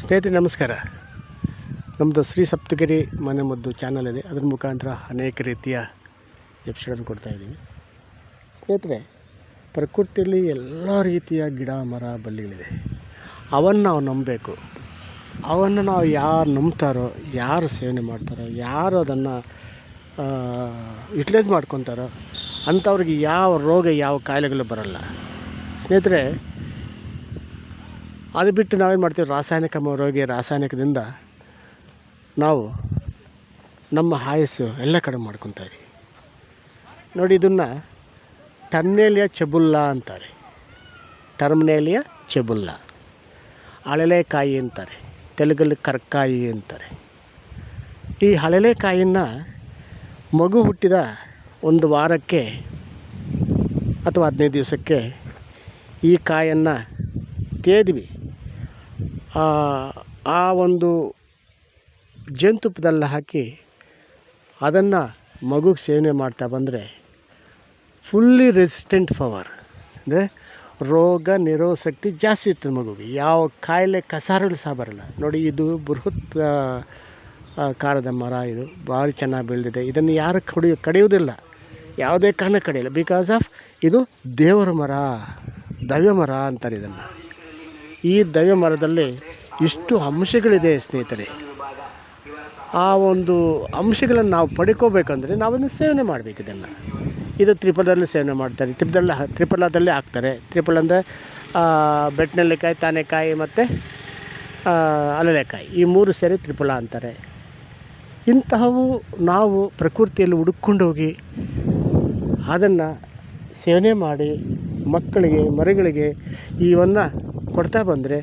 ಸ್ನೇಹಿತರೆ, ನಮಸ್ಕಾರ. ನಮ್ಮದು ಶ್ರೀ ಸಪ್ತಗಿರಿ ಮನೆ ಮದ್ದು ಚಾನಲ್ ಇದೆ ಅದರ ಮುಖಾಂತರ ಅನೇಕ ರೀತಿಯ ಎಪ್ಷಗಳನ್ನು ಕೊಡ್ತಾ ಇದ್ದೀವಿ. ಸ್ನೇಹಿತರೆ, ಪ್ರಕೃತಿಯಲ್ಲಿ ಎಲ್ಲ ರೀತಿಯ ಗಿಡ, ಮರ, ಬಳ್ಳಿಗಳಿದೆ. ಅವನ್ನು ನಾವು ನಂಬಬೇಕು. ಅವನ್ನು ನಾವು ಯಾರು ನಂಬ್ತಾರೋ, ಯಾರು ಸೇವನೆ ಮಾಡ್ತಾರೋ, ಯಾರು ಅದನ್ನು ಯುಟಿಲೈಸ್ ಮಾಡ್ಕೊತಾರೋ, ಅಂಥವ್ರಿಗೆ ಯಾವ ರೋಗ, ಯಾವ ಕಾಯಿಲೆಗಳು ಬರಲ್ಲ. ಸ್ನೇಹಿತರೆ ಅದು ಬಿಟ್ಟು ನಾವೇನು ಮಾಡ್ತೀವಿ? ರಾಸಾಯನಿಕ ರೋಗಿ ರಾಸಾಯನಿಕದಿಂದ ನಾವು ನಮ್ಮ ಆಯಸ್ಸು ಎಲ್ಲ ಕಡಿಮೆ ಮಾಡ್ಕೊತಾ ಇದೀವಿ. ನೋಡಿ, ಇದನ್ನು ಟರ್ಮಿನೇಲಿಯ ಚಬುಲ್ಲಾ ಅಂತಾರೆ. ಟರ್ಮಿನೇಲಿಯ ಚಬುಲ್ಲಾ. ಹಳಲೆಕಾಯಿ ಅಂತಾರೆ. ತೆಲುಗಲ್ಲಿ ಕರ್ಕಾಯಿ ಅಂತಾರೆ. ಈ ಹಳಲೆಕಾಯಿನ ಮಗು ಹುಟ್ಟಿದ ಒಂದು ವಾರಕ್ಕೆ ಅಥವಾ ಹದಿನೈದು ದಿವಸಕ್ಕೆ ಈ ಕಾಯನ್ನು ತೇದ್ವಿ. ಆ ಒಂದು ಜೇನುತುಪ್ಪದಲ್ಲಿ ಹಾಕಿ ಅದನ್ನು ಮಗುಗೆ ಸೇವನೆ ಮಾಡ್ತಾ ಬಂದರೆ ಫುಲ್ಲಿ ರೆಸಿಸ್ಟೆಂಟ್ ಪವರ್ ಅಂದರೆ ರೋಗ ನಿರೋಧ ಶಕ್ತಿ ಜಾಸ್ತಿ ಇರ್ತದೆ ಮಗುಗೆ. ಯಾವ ಕಾಯಿಲೆ ಕಸಾರಗಳು ಸಹ ಬರಲ್ಲ. ನೋಡಿ ಇದು ಬೃಹತ್ ಕಾರದ ಮರ ಇದು. ಭಾರಿ ಚೆನ್ನಾಗಿ ಬೆಳೆದಿದೆ. ಇದನ್ನು ಯಾರು ಕಡಿ ಕಡಿಯೋದಿಲ್ಲ ಯಾವುದೇ ಕಾರಣ ಕಡಿಯಲ್ಲ. ಬಿಕಾಸ್ ಆಫ್ ಇದು ದೇವರ ಮರ ದವ್ಯ ಮರ ಅಂತಾರೆ ಇದನ್ನು. ಈ ದವ್ಯ ಮರದಲ್ಲಿ ಇಷ್ಟು ಅಂಶಗಳಿದೆ ಸ್ನೇಹಿತರೆ. ಆ ಒಂದು ಅಂಶಗಳನ್ನು ನಾವು ಪಡ್ಕೋಬೇಕಂದ್ರೆ ನಾವನ್ನು ಸೇವನೆ ಮಾಡಬೇಕು ಇದನ್ನು. ಇದು ತ್ರಿಪಲದಲ್ಲಿ ಸೇವನೆ ಮಾಡ್ತಾರೆ. ತ್ರಿಪದಲ್ಲಿ ತ್ರಿಪಲದಲ್ಲೇ ಹಾಕ್ತಾರೆ. ತ್ರಿಫಲ ಅಂದರೆ ಬೆಟ್ಟನೆಲ್ಲಿಕಾಯಿ, ತಾನೆಕಾಯಿ ಮತ್ತು ಅಲಲೆಕಾಯಿ. ಈ ಮೂರು ಸೇರಿ ತ್ರಿಫಲ ಅಂತಾರೆ. ಇಂತಹವು ನಾವು ಪ್ರಕೃತಿಯಲ್ಲಿ ಹುಡುಕೊಂಡು ಹೋಗಿ ಅದನ್ನು ಸೇವನೆ ಮಾಡಿ ಮಕ್ಕಳಿಗೆ, ಮರಿಗಳಿಗೆ ಇವನ್ನು ಕೊಡ್ತಾ ಬಂದರೆ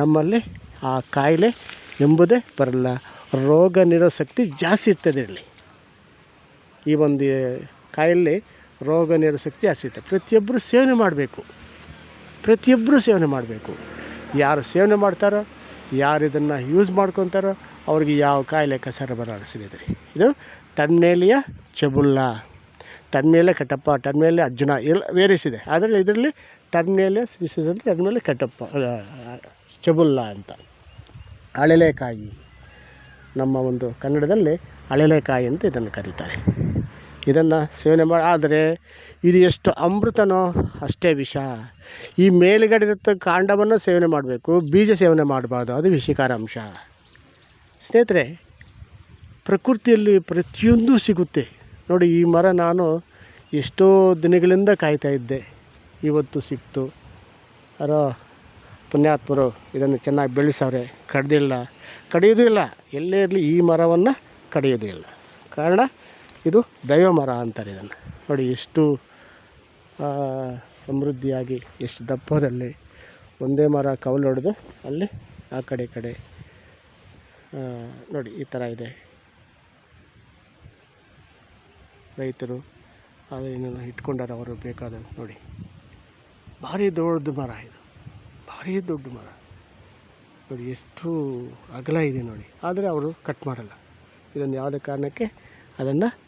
ನಮ್ಮಲ್ಲಿ ಆ ಕಾಯಿಲೆ ಎಂಬುದೇ ಬರಲ್ಲ. ರೋಗ ಶಕ್ತಿ ಜಾಸ್ತಿ ಇರ್ತದೆ ಇಲ್ಲಿ. ಈ ಒಂದು ಕಾಯಲ್ಲಿ ರೋಗ ಶಕ್ತಿ ಜಾಸ್ತಿ ಇರ್ತದೆ. ಪ್ರತಿಯೊಬ್ಬರು ಸೇವನೆ ಮಾಡಬೇಕು. ಪ್ರತಿಯೊಬ್ಬರು ಸೇವನೆ ಮಾಡಬೇಕು. ಯಾರು ಸೇವನೆ ಮಾಡ್ತಾರೋ, ಯಾರು ಇದನ್ನು ಯೂಸ್ ಮಾಡ್ಕೊತಾರೋ, ಅವ್ರಿಗೆ ಯಾವ ಕಾಯಿಲೆ ಕಸರ ಬರೋ ಸ್ನೇಹಿತರೆ ಇದು ಟರ್ಮೇಲಿಯ ಚೆಬುಲ್ಲ. ಟರ್ಮೇಲೆ ಕಟ್ಟಪ್ಪ ಟರ್ಮೇಲೆ ಅರ್ಜುನ, ಎಲ್ಲ ವೇರಿಯಸ್ ಇದೆ. ಆದರೆ ಇದರಲ್ಲಿ ಟರ್ಮೇಲೆ ಸ್ಪೀಸಸ್ ಅಂದರೆ ಟರ್ಮೇಲೆ ಕಟ್ಟಪ್ಪ ಚಬುಲ್ಲ ಅಂತ. ಅಳಲೆಕಾಯಿ, ನಮ್ಮ ಒಂದು ಕನ್ನಡದಲ್ಲಿ ಅಳಲೆಕಾಯಿ ಅಂತ ಇದನ್ನು ಕರೀತಾರೆ. ಇದನ್ನು ಸೇವನೆ ಮಾಡಿ, ಆದರೆ ಇದು ಎಷ್ಟು ಅಮೃತನೋ ಅಷ್ಟೇ ವಿಷ. ಈ ಮೇಲುಗಡೆ ಇರತ್ತ ಕಾಂಡವನ್ನು ಸೇವನೆ ಮಾಡಬೇಕು, ಬೀಜ ಸೇವನೆ ಮಾಡಬಾರ್ದು, ಅದು ವಿಷಕಾರ ಅಂಶ ಸ್ನೇಹಿತರೆ, ಪ್ರಕೃತಿಯಲ್ಲಿ ಪ್ರತಿಯೊಂದು ಸಿಗುತ್ತೆ. ನೋಡಿ, ಈ ಮರ ನಾನು ಎಷ್ಟೋ ದಿನಗಳಿಂದ ಕಾಯ್ತಾ ಇದ್ದೆ. ಇವತ್ತು ಸಿಕ್ತು. ಅರೋ, ಪುಣ್ಯಾತ್ಮರು ಇದನ್ನು ಚೆನ್ನಾಗಿ ಬೆಳೆಸವ್ರೆ. ಕಡ್ದಿಲ್ಲ. ಕಡಿಯೋದೂ ಇಲ್ಲ. ಎಲ್ಲೇ ಇರಲಿ ಈ ಮರವನ್ನು ಕಡಿಯೋದು ಇಲ್ಲ. ಕಾರಣ, ಇದು ದೈವ ಮರ ಅಂತಾರೆ ಇದನ್ನು. ನೋಡಿ, ಎಷ್ಟು ಸಮೃದ್ಧಿಯಾಗಿ, ಎಷ್ಟು ದಪ್ಪದಲ್ಲಿ ಒಂದೇ ಮರ ಕವಲೊಡೆದು ಅಲ್ಲಿ ಆ ಕಡೆ ಕಡೆ ನೋಡಿ, ಈ ಥರ ಇದೆ. ರೈತರು ಅದನ್ನೆಲ್ಲ ಇಟ್ಕೊಂಡಾರ ಅವರು ಬೇಕಾದ ನೋಡಿ. ಭಾರಿ ದೊಡ್ಡ ಮರ ಇದು. ಭಾರಿ ದೊಡ್ಡ ಮರ. ನೋಡಿ, ಎಷ್ಟು ಅಗಲ ಇದೆ ನೋಡಿ. ಆದರೆ ಅವರು ಕಟ್ ಮಾಡಲ್ಲ. ಇದೊಂದು ಯಾವುದೇ ಕಾರಣಕ್ಕೆ ಅದನ್ನು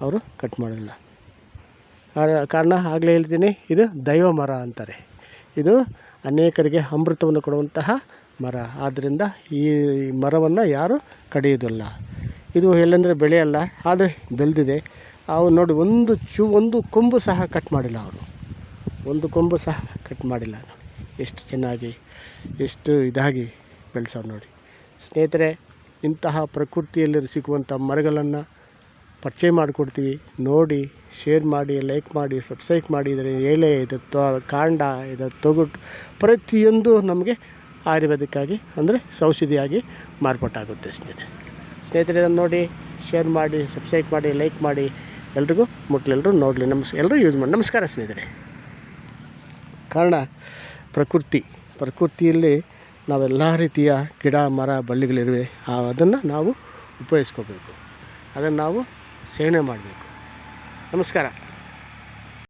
ಅವರು ಕಟ್ ಮಾಡಲ್ಲ. ಕಾರಣ- ಕಾರಣ ಆಗಲೇ ಹೇಳ್ತೀನಿ, ಇದು ದೈವ ಮರ ಅಂತಾರೆ. ಇದು ಅನೇಕರಿಗೆ ಅಮೃತವನ್ನು ಕೊಡುವಂತಹ ಮರ. ಆದ್ದರಿಂದ ಈ ಮರವನ್ನು ಯಾರು ಕಡಿಯೋದಿಲ್ಲ ಇದು ಎಲ್ಲೆಂದರೆ ಬೆಳೆಯಲ್ಲ ಆದರೆ ಬೆಳೆದಿದೆ. ಅವು ನೋಡಿ, ಒಂದು ಚೂ, ಒಂದು ಕೊಂಬು ಸಹ ಕಟ್ ಮಾಡಿಲ್ಲ ಅವರು. ಒಂದು ಕೊಂಬು ಸಹ ಕಟ್ ಮಾಡಿಲ್ಲ ನೋಡಿ ಎಷ್ಟು ಚೆನ್ನಾಗಿ, ಎಷ್ಟು ಇದಾಗಿ ಬೆಳೆಸೋರು ನೋಡಿ. ಸ್ನೇಹಿತರೆ, ಇಂತಹ ಪ್ರಕೃತಿಯಲ್ಲಿ ಸಿಗುವಂಥ ಮರಗಳನ್ನು ಪರಿಚಯ ಮಾಡಿಕೊಡ್ತೀವಿ. ನೋಡಿ ಶೇರ್ ಮಾಡಿ ಲೈಕ್ ಮಾಡಿ ಸಬ್ಸ್ಕ್ರೈಬ್ ಮಾಡಿ. ಇದರ ಎಲೆ ಇದು ತ, ಕಾಂಡ, ಇದು ತೊಗುಟು, ಪ್ರತಿಯೊಂದು ನಮಗೆ ಆಯುರ್ವೇದಿಕ್ಕಾಗಿ, ಅಂದರೆ ಔಷಧಿಯಾಗಿ ಮಾರ್ಪಾಟಾಗುತ್ತೆ ಸ್ನೇಹಿತರೆ. ಸ್ನೇಹಿತರೆ ನೋಡಿ ಶೇರ್ ಮಾಡಿ ಸಬ್ಸ್ಕ್ರೈಬ್ ಮಾಡಿ ಲೈಕ್ ಮಾಡಿ. ಎಲ್ರಿಗೂ ಮಕ್ಕಳೆಲ್ಲರೂ ನೋಡಲಿ, ನಮಸ್ ಎಲ್ಲರೂ ಯೂಸ್ ಮಾಡಿ, ನಮಸ್ಕಾರ ಸ್ನೇಹಿತರೆ. ಕಾರಣ, ಪ್ರಕೃತಿ. ಪ್ರಕೃತಿಯಲ್ಲಿ ನಾವೆಲ್ಲ ರೀತಿಯ ಗಿಡ, ಮರ, ಬಳ್ಳಿಗಳಿರುವೆ. ಆ ಅದನ್ನು ನಾವು ಉಪಯೋಗಿಸ್ಕೋಬೇಕು. ಅದನ್ನು ನಾವು ಸೇವನೆ ಮಾಡಬೇಕು. ನಮಸ್ಕಾರ.